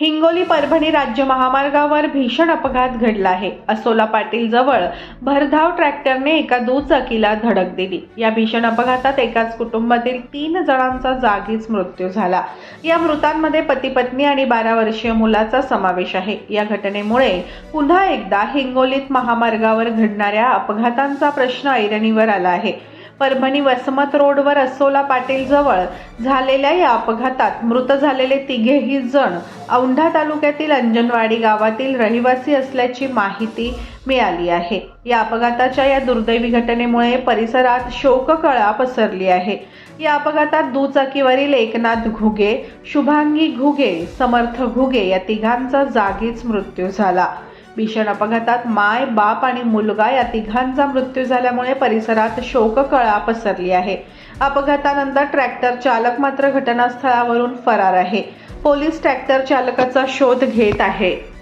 हिंगोली परभणी राज्य महामार्गावर भीषण अपघात घडला आहे. असोला पाटील जवळ भरधाव ट्रॅक्टरने एका दुचाकीला धडक दिली. या भीषण अपघातात एकाच कुटुंबातील तीन जणांचा जागीच मृत्यू झाला. या मृतांमध्ये पती पत्नी आणि बारा वर्षीय मुलाचा समावेश आहे. या घटनेमुळे पुन्हा एकदा हिंगोलीत महामार्गावर घडणाऱ्या अपघातांचा प्रश्न ऐरणीवर आला आहे. परभणी वसमत रोडवर असोला पाटीलजवळ झालेल्या या अपघातात मृत झालेले तिघेही जण औंढा तालुक्यातील अंजनवाडी गावातील रहिवासी असल्याची माहिती मिळाली आहे. या अपघाताच्या या दुर्दैवी घटनेमुळे परिसरात शोककळा पसरली आहे. या अपघातात दुचाकीवरील एकनाथ घुगे शुभांगी घुगे समर्थ घुगे या तिघांचा जागीच मृत्यू झाला. भीषण अपघातात माय बाप आणि मुलगा या तिघांचा मृत्यू झाल्यामुळे परिसरात शोककळा पसरली आहे. अपघातानंतर ट्रॅक्टर चालक मात्र घटनास्थळावरून फरार आहे. पोलीस ट्रॅक्टर चालकाचा शोध घेत आहे.